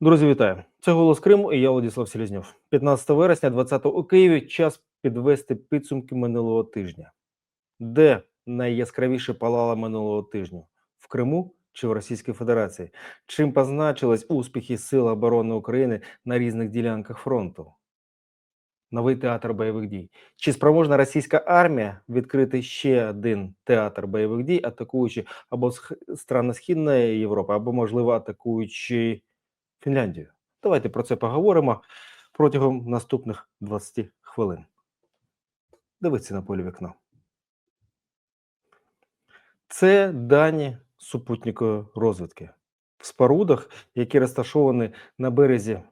Друзі, вітаю! Це голос Криму і я Владислав Селезньов. 15 вересня, 20 у Києві. Час підвести підсумки минулого тижня. Де найяскравіше палало минулого тижня? В Криму чи в Російській Федерації? Чим позначились успіхи Сил оборони України на різних ділянках фронту? Новий театр бойових дій. Чи спроможна російська армія відкрити ще один театр бойових дій, атакуючи або страни Східної Європи, або, можливо, атакуючи Фінляндію. Давайте про це поговоримо протягом наступних 20 хвилин. Дивіться на поле вікно. Це дані супутникової розвідки. В спорудах, які розташовані на березі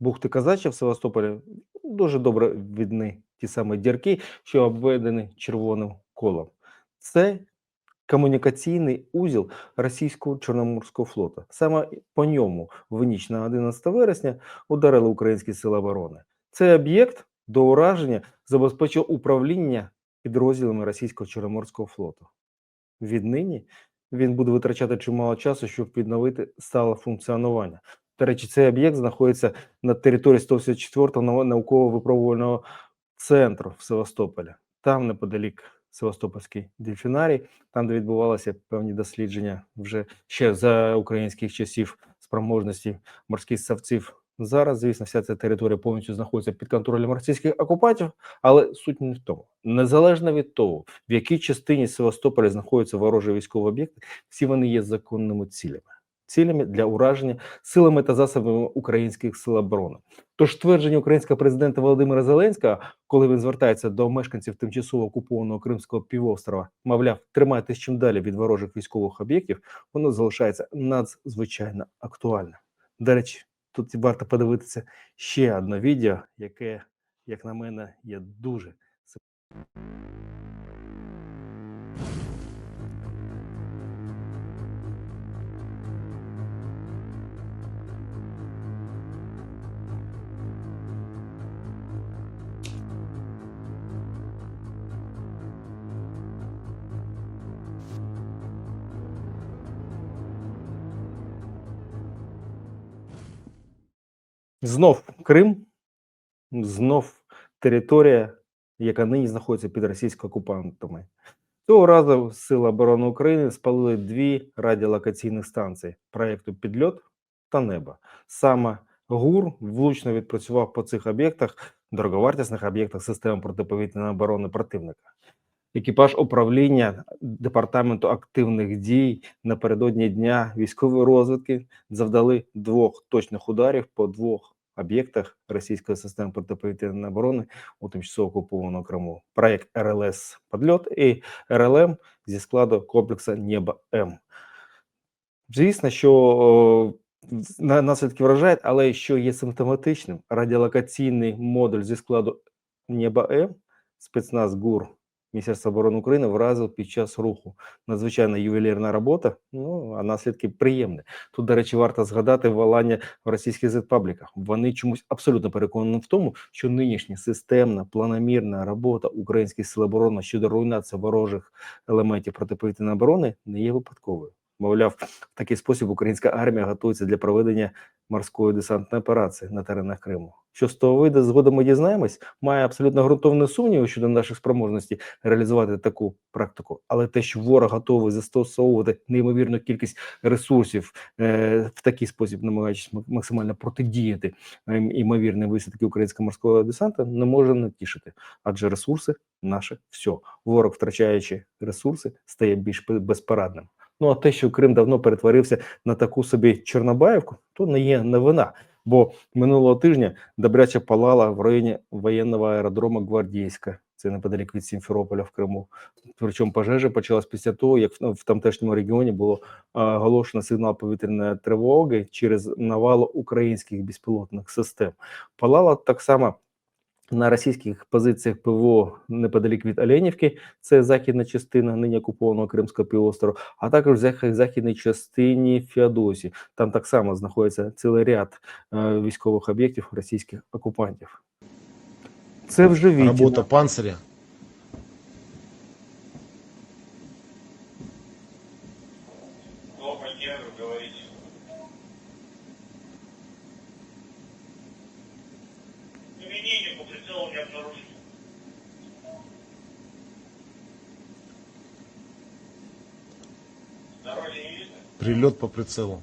бухти Казача в Севастополі, дуже добре видні ті самі дірки, що обведені червоним колом. Це комунікаційний узіл російського Чорноморського флоту. Саме по ньому в ніч на 11 вересня ударили українські сили оборони. Цей об'єкт до ураження забезпечив управління підрозділами російського Чорноморського флоту. Віднині він буде витрачати чимало часу, щоб відновити стале функціонування. До речі, цей об'єкт знаходиться на території 184-го науково-випробувального центру в Севастополі. Там неподалік Севастопольський дельфінарій, там, де відбувалися певні дослідження вже ще за українських часів спроможності морських ссавців. Зараз, звісно, вся ця територія повністю знаходиться під контролем російських окупантів, але суть не в тому. Незалежно від того, в якій частині Севастополя знаходяться ворожі військові об'єкти, всі вони є законними цілями. Цілями для ураження силами та засобами українських сил оборони. Тож твердження українського президента Володимира Зеленського, коли він звертається до мешканців тимчасово окупованого Кримського півострова, мовляв, тримайтесь чим далі від ворожих військових об'єктів, воно залишається надзвичайно актуальним. До речі, тут варто подивитися ще одне відео, яке, як на мене, є дуже Знов Крим, знов територія, яка нині знаходиться під російськими окупантами. Цього разу Сили оборони України спалили дві радіолокаційних станції проєкту Підльот та Небо. Саме ГУР влучно відпрацював по цих об'єктах, дороговартісних об'єктах системи протиповітряної оборони противника. Екіпаж управління департаменту активних дій напередодні дня військової розвідки завдали двох точних ударів по двох об'єктах російської системи протиповітряної оборони у тимчасово окупованому Криму. Проект РЛС «Подльот» і РЛМ зі складу комплексу Небо М. Звісно, що наслідки вражають, але що є симптоматичним, радіолокаційний модуль зі складу Небо М, спецназ ГУР Міністерства оборони України вразив під час руху. Надзвичайна ювелірна робота, ну а наслідки приємні. Тут, до речі, варто згадати валання в російських зетпабліках. Вони чомусь абсолютно переконані в тому, що нинішня системна планомірна робота українських сил оборони щодо руйнації ворожих елементів протиповітряної оборони не є випадковою. Мовляв, в такий спосіб українська армія готується для проведення морської десантної операції на теренах Криму. Що з того вийде, згодом ми дізнаємось, має абсолютно ґрунтовні сумніви щодо наших спроможностей реалізувати таку практику. Але те, що ворог готовий застосовувати неймовірну кількість ресурсів е, в такий спосіб, намагаючись максимально протидіяти е, імовірній висадки українського морського десанта, не може не тішити, адже ресурси наше все. Ворог, втрачаючи ресурси, стає більш безпорадним. Ну а те, що Крим давно перетворився на таку собі Чорнобаївку, то не є новина. Бо минулого тижня добряче палала в районі воєнного аеродрому Гвардійська. Це неподалік від Сімферополя в Криму. Причому пожежа почалась після того, як в, в тамтешньому регіоні було оголошено сигнал повітряної тривоги через навалу українських безпілотних систем. Палала так само на російських позиціях ПВО неподалік від Оленівки, це західна частина нині окупованого Кримського півострова, а також в західній частині Феодосії. Там так само знаходиться цілий ряд е, військових об'єктів російських окупантів. Це вже відділ. робота панциря. Прилет по прицелу.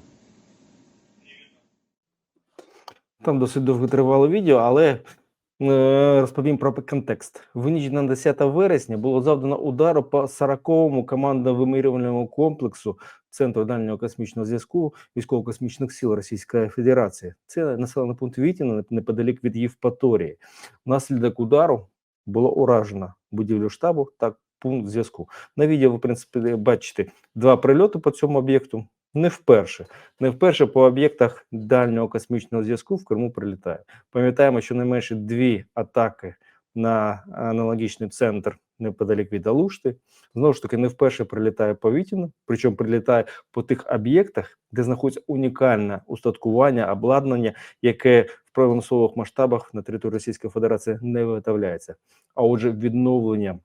Там досить довго тривало відео, але е, розповім про контекст. В ніч на 10 вересня було завдано удару по 40-му командно-вимірювальному комплексу Центру дальнього космічного зв'язку військово-космічних сил Російської Федерації. Це населений пункт Вітіна неподалік від Євпаторії. Внаслідок удару було уражено будівлю штабу та пункт зв'язку. На відео ви, в принципі, бачите два прильоти по цьому об'єкту. Не вперше. Не вперше по об'єктах дальнього космічного зв'язку в Криму прилітає. Пам'ятаємо, що не менше дві атаки на аналогічний центр неподалік від Алушти. Знову ж таки, не вперше прилітає по Вітіну, причому прилітає по тих об'єктах, де знаходиться унікальне устаткування, обладнання, яке в промислових масштабах на території Російської Федерації не виготовляється. А отже, відновлення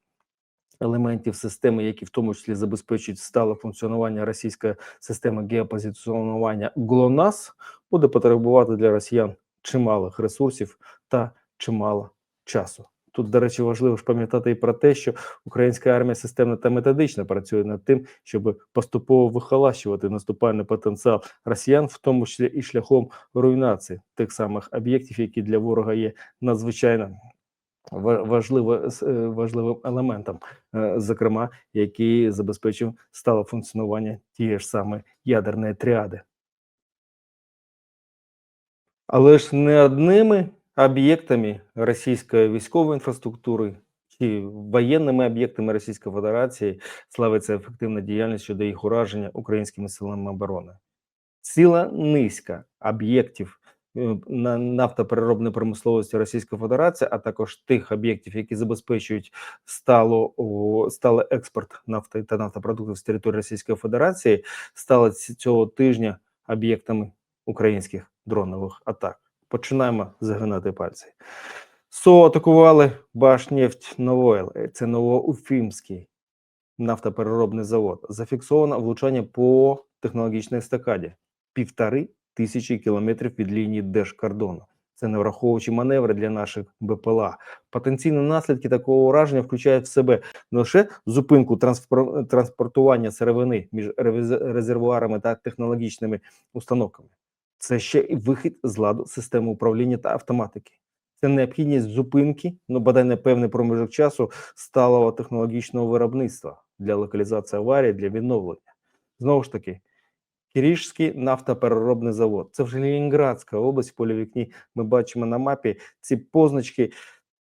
елементів системи, які в тому числі забезпечують стале функціонування російської системи геопозиціонування ГЛОНАСС, буде потребувати для росіян чималих ресурсів та чимало часу. Тут, до речі, важливо ж пам'ятати і про те, що українська армія системно та методично працює над тим, щоб поступово вихолащувати наступальний потенціал росіян, в тому числі і шляхом руйнації тих самих об'єктів, які для ворога є надзвичайно важливо- е, важливим елементом, е, зокрема, який забезпечив стале функціонування тієї ж самої ядерної тріади. Але ж не одними об'єктами російської військової інфраструктури чи воєнними об'єктами Російської Федерації славиться ефективна діяльність щодо їх ураження українськими силами оборони. Ціла низка об'єктів на нафтопереробної промисловості Російської Федерації, а також тих об'єктів, які забезпечують стало, о, сталий експорт нафти та нафтопродуктів з території Російської Федерації, стали цього тижня об'єктами українських дронових атак. Починаємо загинати пальці. СО атакували Башнефть Новойл. Е, Це Новоуфімський нафтопереробний завод. Зафіксовано влучання по технологічній естакаді півтори тисячі кілометрів від лінії держкордону. Це не враховуючи маневри для наших БПЛА. Потенційні наслідки такого ураження включають в себе не лише зупинку транспортування сировини між резервуарами та технологічними установками. Це ще і вихід з ладу системи управління та автоматики. Це необхідність зупинки, ну бодай на певний проміжок часу сталого технологічного виробництва для локалізації аварії, для відновлення. Знову ж таки, Кирішський нафтопереробний завод. Це вже Ленінградська область. В вікні ми бачимо на мапі ці позначки.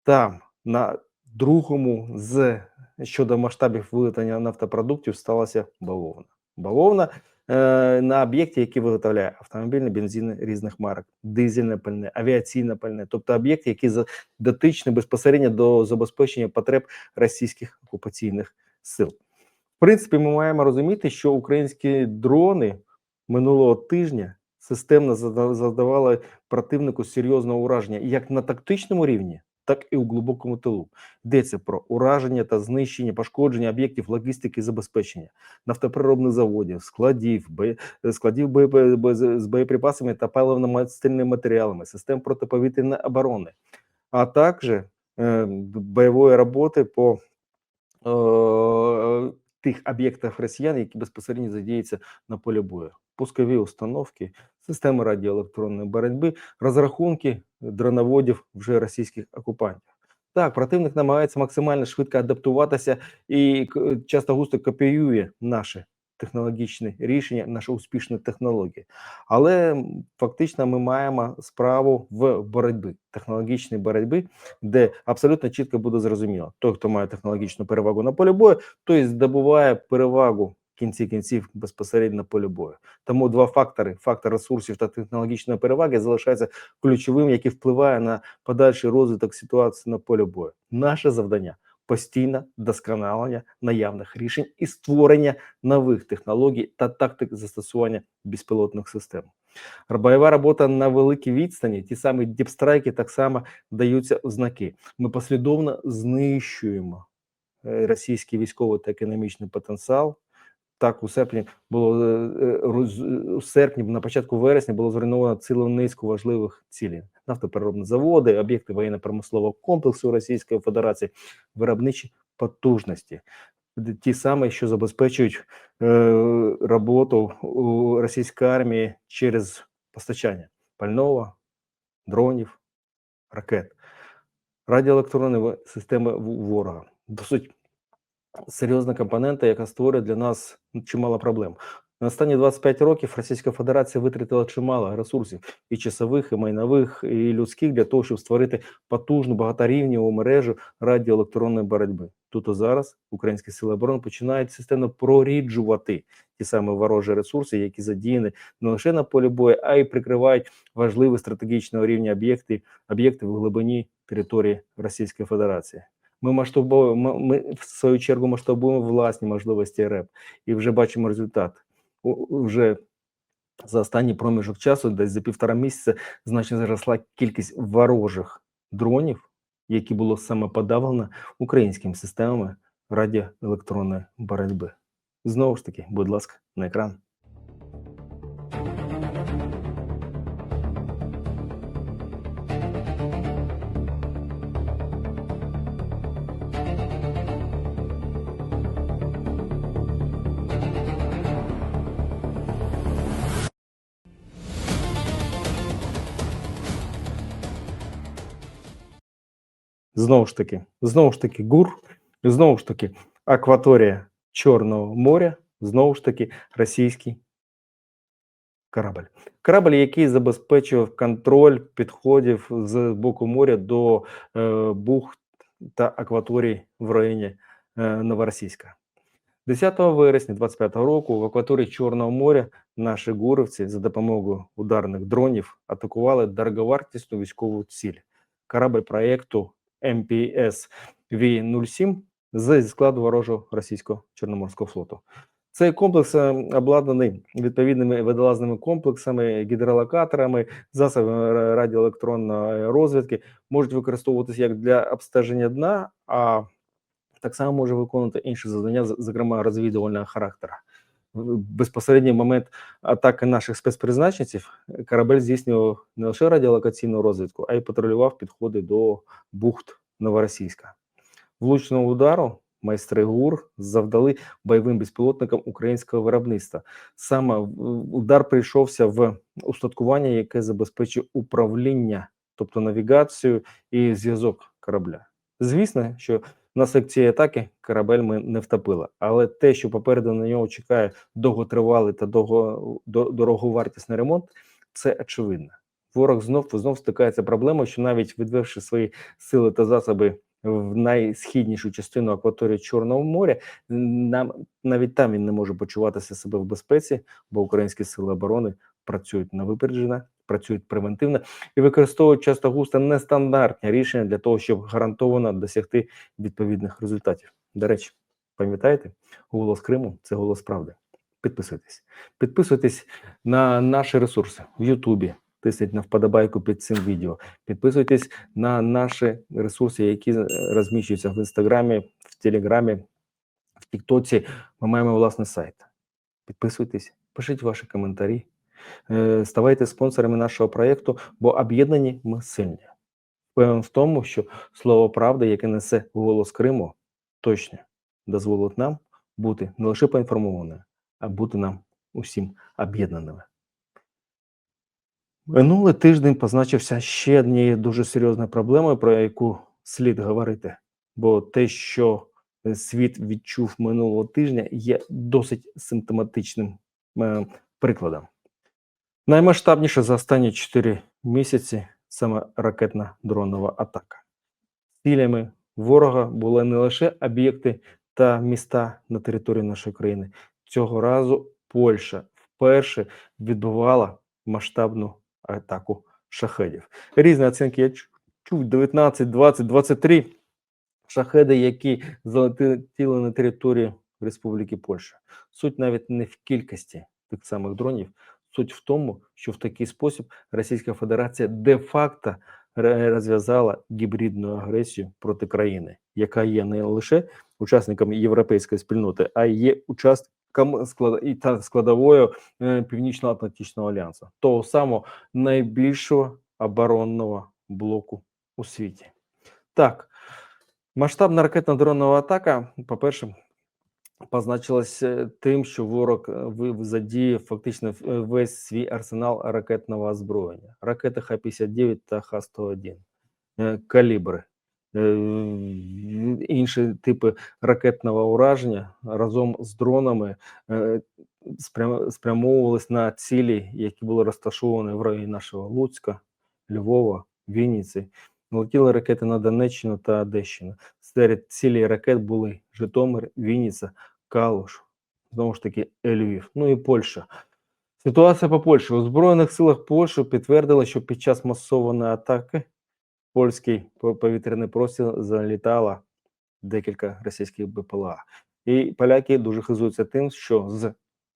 Там на другому з щодо масштабів вилетання нафтопродуктів сталася бавовна. Бавовна е, на об'єкті, який виготовляє автомобільне, бензини різних марок, дизельне пальне, авіаційне пальне, тобто об'єкти, які дотичні безпосередньо до забезпечення потреб російських окупаційних сил. В принципі, ми маємо розуміти, що українські дрони минулого тижня системно завдавали противнику серйозного ураження як на тактичному рівні, так і у глибокому тилу. Йдеться про ураження та знищення, пошкодження об'єктів логістики і забезпечення, нафтопереробних заводів, складів, бе- складів бе- з боєприпасами та паливно-мастильними матеріалами, систем протиповітряної оборони, а також е, бойової роботи по е, тих об'єктах росіян, які безпосередньо задіються на полі бою. Пускові установки, системи радіоелектронної боротьби, розрахунки дроноводів вже російських окупантів. Так, противник намагається максимально швидко адаптуватися і часто густо копіює наші технологічні рішення, наші успішні технології. Але фактично ми маємо справу в боротьбі, технологічній боротьбі, де абсолютно чітко буде зрозуміло, той, хто має технологічну перевагу на полі бою, той здобуває перевагу кінці кінців безпосередньо на полі бою. Тому два фактори: фактор ресурсів та технологічної переваги залишаються ключовим, який впливає на подальший розвиток ситуації на полі бою. Наше завдання постійне досконалення наявних рішень і створення нових технологій та тактик застосування безпілотних систем. Бойова робота на великій відстані, ті самі діпстрайки так само даються в знаки. Ми послідовно знищуємо е, російський військовий та економічний потенціал Так, у серпні було е, е, роз- у серпні, на початку вересня було зруйновано цілу низку важливих цілей: нафтопереробні заводи, об'єкти воєнно-промислового комплексу Російської Федерації, виробничі потужності, ті самі, що забезпечують е, роботу у російської армії через постачання пального, дронів, ракет, радіоелектронної системи ворога. Досить серйозна компонента, яка створює для нас чимало проблем. На останні 25 років Російська Федерація витратила чимало ресурсів і часових, і майнових, і людських для того, щоб створити потужну багаторівневу мережу радіоелектронної боротьби. Тут і зараз українські сили оборони починають системно проріджувати ті самі ворожі ресурси, які задіяні не лише на полі бою, а й прикривають важливі стратегічного рівня об'єкти, об'єкти в глибині території Російської Федерації. Ми масштабуємо, ми в свою чергу масштабуємо власні можливості РЕП і вже бачимо результат. Вже за останній проміжок часу, десь за півтора місяця, значно зросла кількість ворожих дронів, які було саме подавлено українськими системами радіоелектронної боротьби. Знову ж таки, будь ласка, на екран. Знову ж таки, знову ж таки, ГУР, знову ж таки, акваторія Чорного моря, знову ж таки, російський корабль. Корабль, який забезпечував контроль підходів з боку моря до е, бухт та акваторій в районі е, Новоросійська. 10 вересня 25 року в акваторії Чорного моря наші гуровці за допомогою ударних дронів атакували дороговартісну військову ціль. Корабль проєкту МПС В-07 з зі складу ворожого російського чорноморського флоту. Цей комплекс е, обладнаний відповідними водолазними комплексами, гідролокаторами, засобами радіоелектронної розвідки, можуть використовуватися як для обстеження дна, а так само може виконувати інші завдання, зокрема розвідувального характера. В безпосередній момент атаки наших спецпризначенців корабель здійснював не лише радіолокаційну розвідку, а й патрулював підходи до бухт Новоросійська. Влучного удару майстри ГУР завдали бойовим безпілотникам українського виробництва. Саме удар прийшовся в устаткування, яке забезпечує управління, тобто навігацію і зв'язок корабля. Звісно, що внаслідок цієї атаки корабель ми не втопили, але те, що попереду на нього чекає довготривалий та довго, дороговартісний ремонт, це очевидно. Ворог знов знов стикається проблемою, що навіть відвівши свої сили та засоби в найсхіднішу частину акваторії Чорного моря, нам навіть там він не може почуватися себе в безпеці, бо українські сили оборони працюють на випередження, працюють превентивно і використовують часто густо нестандартні рішення для того, щоб гарантовано досягти відповідних результатів. До речі, пам'ятаєте, голос Криму це голос правди. Підписуйтесь, підписуйтесь на наші ресурси в Ютубі. Тисніть на вподобайку під цим відео. Підписуйтесь на наші ресурси, які розміщуються в інстаграмі, в телеграмі, в Тіктоці. Ми маємо власний сайт. Підписуйтесь, пишіть ваші коментарі, ставайте спонсорами нашого проєкту, бо об'єднані ми сильні. Певен в тому, що слово правди, яке несе голос Криму, точно дозволить нам бути не лише поінформованими, а бути нам усім об'єднаними. Минулий тиждень позначився ще однією дуже серйозною проблемою, про яку слід говорити. Бо те, що е, світ відчув минулого тижня, є досить симптоматичним е, прикладом. Наймасштабніше за останні 4 місяці саме ракетна дронова атака. Цілями ворога були не лише об'єкти та міста на території нашої країни. Цього разу Польща вперше відбувала масштабну атаку шахедів. Різні оцінки я чу- чув 19, 20, 23 шахеди, які залетіли на територію Республіки Польща. Суть навіть не в кількості тих самих дронів, суть в тому, що в такий спосіб Російська Федерація де-факто розв'язала гібридну агресію проти країни, яка є не лише учасником європейської спільноти, а й є учасником і та складовою е, Північно-Атлантичного альянсу, того самого найбільшого оборонного блоку у світі. Так, масштабна ракетно-дронова атака, по-перше, позначилась е, тим, що ворог ви- задіяв фактично е, весь свій арсенал ракетного озброєння. Ракети Х-59 та Х-101, е, калібри, інші типи ракетного ураження разом з дронами спрям- спрямовувались на цілі, які були розташовані в районі нашого Луцька, Львова, Вінниці. Летіли ракети на Донеччину та Одещину. Серед цілей ракет були Житомир, Вінниця, Калуш, знову ж таки, Львів, ну і Польща. Ситуація по Польщі. У Збройних силах Польщі підтвердили, що під час масованої атаки польський повітряний простір залітало декілька російських БПЛА. І поляки дуже хизуються тим, що з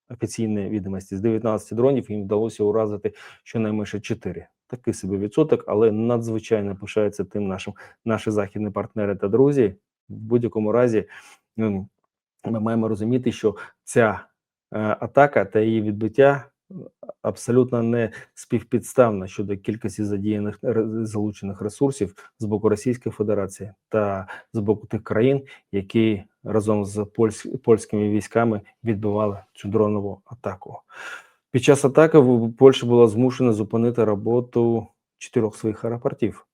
офіційної відомості з 19 дронів їм вдалося уразити щонайменше 4. Такий собі відсоток, але надзвичайно пишаються тим нашим наші західні партнери та друзі. В будь-якому разі м, ми маємо розуміти, що ця е, атака та її відбиття е, абсолютно не співпідставна щодо кількості задіяних залучених ресурсів з боку Російської Федерації та з боку тих країн, які разом з польсь- польськими військами відбивали цю дронову атаку. Під час атаки Польща була змушена зупинити роботу чотирьох своїх аеропортів.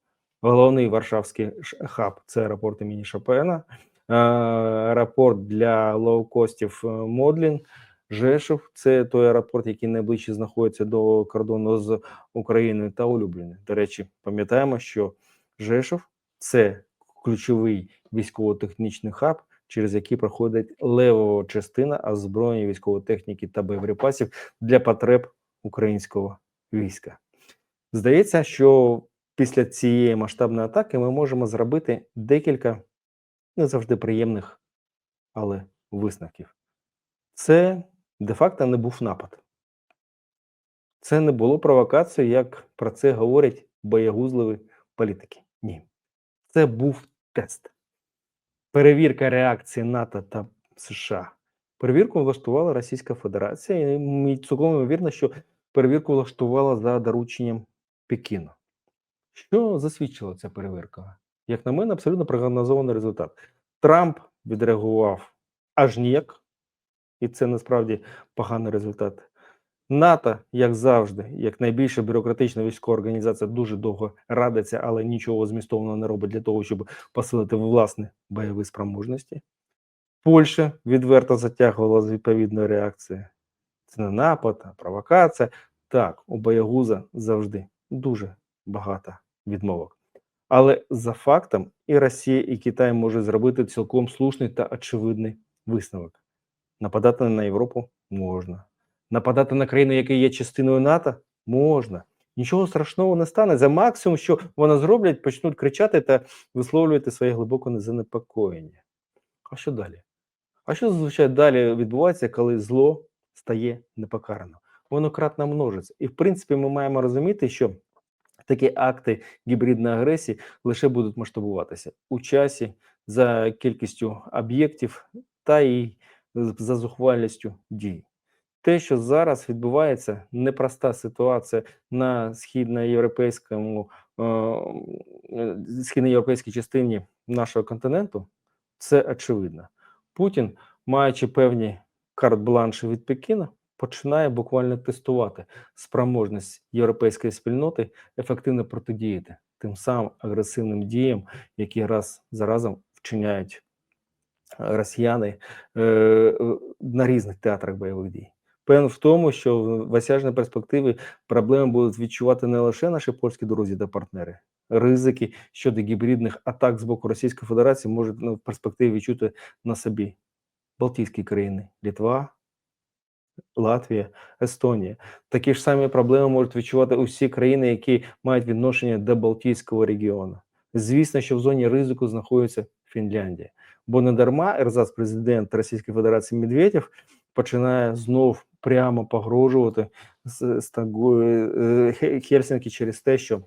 Головний Варшавський хаб це аеропорт імені Шопена, е, аеропорт для лоукостів е, Модлін, Жешов це той аеропорт, який найближче знаходиться до кордону з Україною та Улюблений. До речі, пам'ятаємо, що Жешов це ключовий військово-технічний хаб, через який проходить левова частина озброєння військової техніки та боєприпасів для потреб українського війська. Здається, що після цієї масштабної атаки ми можемо зробити декілька не завжди приємних, але висновків. Це де-факто не був напад. Це не було провокацією, як про це говорять боягузливі політики. Ні. Це був тест. Перевірка реакції НАТО та США. Перевірку влаштувала Російська Федерація, і цілком ймовірно, що перевірку влаштувала за дорученням Пекіну. Що засвідчила ця перевірка? Як на мене, абсолютно прогнозований результат. Трамп відреагував аж ніяк, і це насправді поганий результат. НАТО, як завжди, як найбільша бюрократична військова організація, дуже довго радиться, але нічого змістовного не робить для того, щоб посилити власні бойові спроможності. Польща відверто затягувала з відповідної реакції. Це не напад, а провокація. Так, у боягуза завжди дуже багато відмовок. Але за фактом і Росія, і Китай можуть зробити цілком слушний та очевидний висновок. Нападати на Європу можна. Нападати на країну, яка є частиною НАТО, можна. Нічого страшного не стане. За максимум, що вони зроблять, почнуть кричати та висловлювати своє глибоке занепокоєння. А що далі? А що зазвичай далі відбувається, коли зло стає непокарано? Воно кратно множиться. І в принципі, ми маємо розуміти, що такі акти гібридної агресії лише будуть масштабуватися у часі за кількістю об'єктів та з- за зухвалістю дій. Те, що зараз відбувається, непроста ситуація на східноєвропейському е, східноєвропейській частині нашого континенту, це очевидно. Путін, маючи певні карт-бланші від Пекіна, починає буквально тестувати спроможність європейської спільноти ефективно протидіяти тим самим агресивним діям, які раз за разом вчиняють е, росіяни е, е, на різних театрах бойових дій. Певно в тому, що в осяжній перспективі проблеми будуть відчувати не лише наші польські друзі та партнери. Ризики щодо гібридних атак з боку Російської Федерації можуть ну, в перспективі відчути на собі Балтійські країни, Літва, Латвія, Естонія. Такі ж самі проблеми можуть відчувати усі країни, які мають відношення до Балтійського регіону. Звісно, що в зоні ризику знаходиться Фінляндія, бо не дарма ерзац президент Російської Федерації Медведєв починає знов прямо погрожувати з, з Тагою, е, Хе- через те, що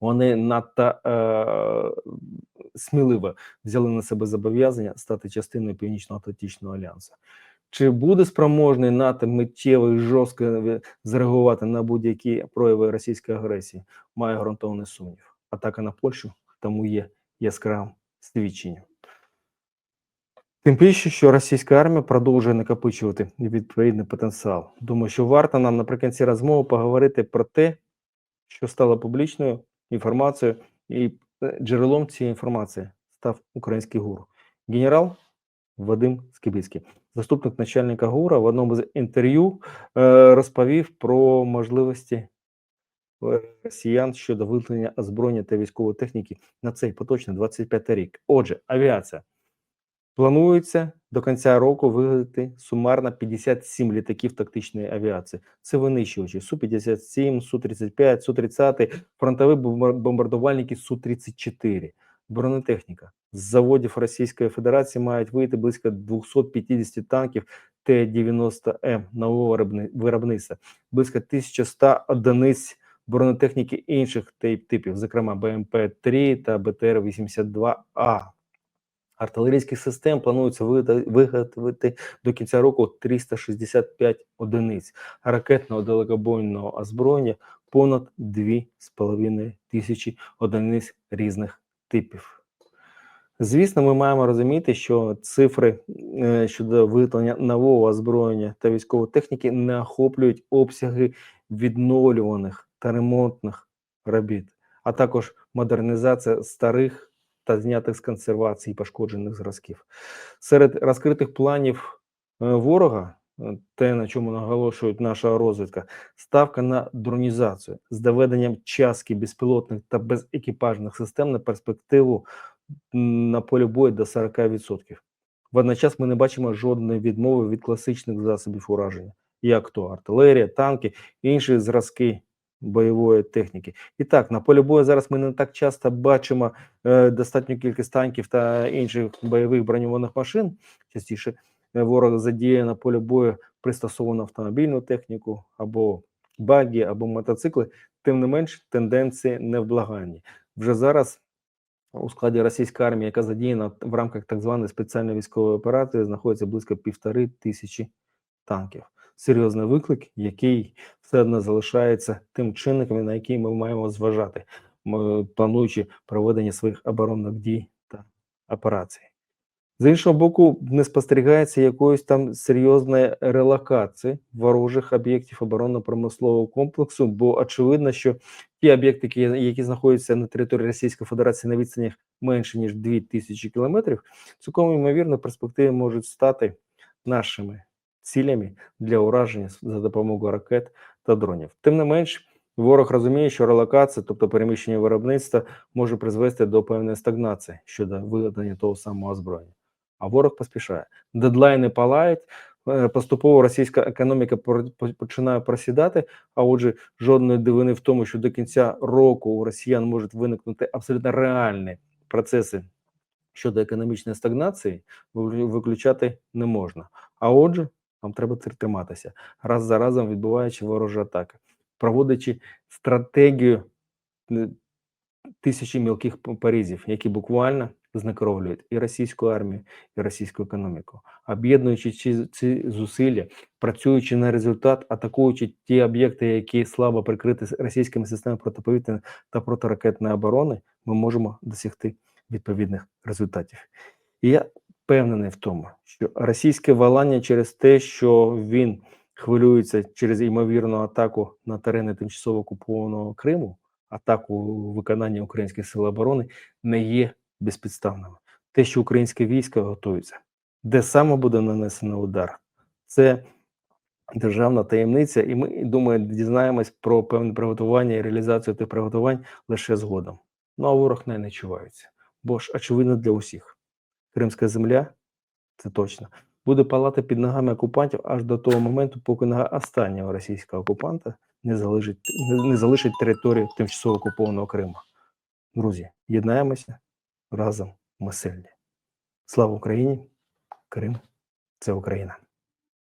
вони надто е, сміливо взяли на себе зобов'язання стати частиною Північно-Атлантичного альянсу. Чи буде спроможний НАТО миттєво і жорстко зреагувати на будь-які прояви російської агресії? Має ґрунтовний сумнів. Атака на Польщу тому є яскравим свідченням. Тим більше, що російська армія продовжує накопичувати відповідний потенціал. Думаю, що варто нам наприкінці розмови поговорити про те, що стало публічною інформацією, і е, джерелом цієї інформації став український гуру. Генерал Вадим Скибицький, заступник начальника ГУРа, в одному з інтерв'ю е, розповів про можливості е, росіян щодо виготовлення озброєння та військової техніки на цей поточний 25 рік. Отже, авіація. Планується до кінця року виготовити сумарно 57 літаків тактичної авіації. Це винищувачі Су-57, Су-35, Су-30, фронтові бомбар- бомбардувальники Су-34. Бронетехніка. З заводів Російської Федерації мають вийти близько 250 танків Т-90М нового виробни- виробництва, близько 1100 одиниць бронетехніки інших типів, зокрема БМП-3 та БТР-82А. Артилерійських систем планується виготовити до кінця року 365 одиниць, ракетного далекобойного озброєння понад 2,5 тисячі одиниць різних типів. Звісно, ми маємо розуміти, що цифри е, щодо виготовлення нового озброєння та військової техніки не охоплюють обсяги відновлюваних та ремонтних робіт, а також модернізація старих та знятих з консервації пошкоджених зразків. Серед розкритих планів е, ворога, те, на чому наголошує наша розвідка, ставка на дронізацію з доведенням частки безпілотних та безекіпажних систем на перспективу на полі бою до 40%. Водночас ми не бачимо жодної відмови від класичних засобів ураження, як то артилерія, танки інші зразки бойової техніки. І так, на полі бою зараз ми не так часто бачимо е, достатню кількість танків та інших бойових броньованих машин. Частіше ворог задіє на полі бою пристосовану автомобільну техніку або багі, або мотоцикли. Тим не менш, тенденції невблаганні. Вже зараз у складі російської армії, яка задіяна в рамках так званої спеціальної військової операції, знаходиться близько півтори тисячі танків. Серйозний виклик, який все одно залишається тим чинником, на який ми маємо зважати, плануючи проведення своїх оборонних дій та операцій. З іншого боку, не спостерігається якоїсь там серйозної релокації ворожих об'єктів оборонно-промислового комплексу, бо очевидно, що ті об'єкти, які, які знаходяться на території Російської Федерації на відстанях менше ніж 2000 кілометрів, цілком ймовірно в перспективі можуть стати нашими цілями для ураження за допомогою ракет та дронів. Тим не менш, ворог розуміє, що релокація, тобто переміщення виробництва, може призвести до певної стагнації щодо виготовлення того самого озброєння. А ворог поспішає. Дедлайни палають. е, Поступово російська економіка починає просідати. А отже, жодної дивини в тому, що до кінця року у росіян можуть виникнути абсолютно реальні процеси щодо економічної стагнації, виключати не можна. А отже, нам треба триматися, раз за разом відбуваючи ворожі атаки, проводячи стратегію е, тисячі мілких п- порізів, які буквально знекровлюють і російську армію, і російську економіку, об'єднуючи ці, зусилля, працюючи на результат, атакуючи ті об'єкти, які слабо прикриті російськими системами протиповітряної та протиракетної оборони, ми можемо досягти відповідних результатів. І я впевнений в тому, що російське валання через те, що він хвилюється через ймовірну атаку на терени тимчасово окупованого Криму, атаку у виконанні українських сил оборони, не є безпідставними. Те, що українське військо готується, де саме буде нанесено удар, це державна таємниця, і ми думаю, дізнаємось про певне приготування і реалізацію тих приготувань лише згодом. Ну а ворог не, не чувається, бо ж очевидно для усіх. Кримська земля це точно буде палати під ногами окупантів аж до того моменту, поки нога останнього російського окупанта не залишить, не, не залишить територію тимчасово окупованого Криму. Друзі, єднаємося разом. Ми сильні. Слава Україні! Крим це Україна.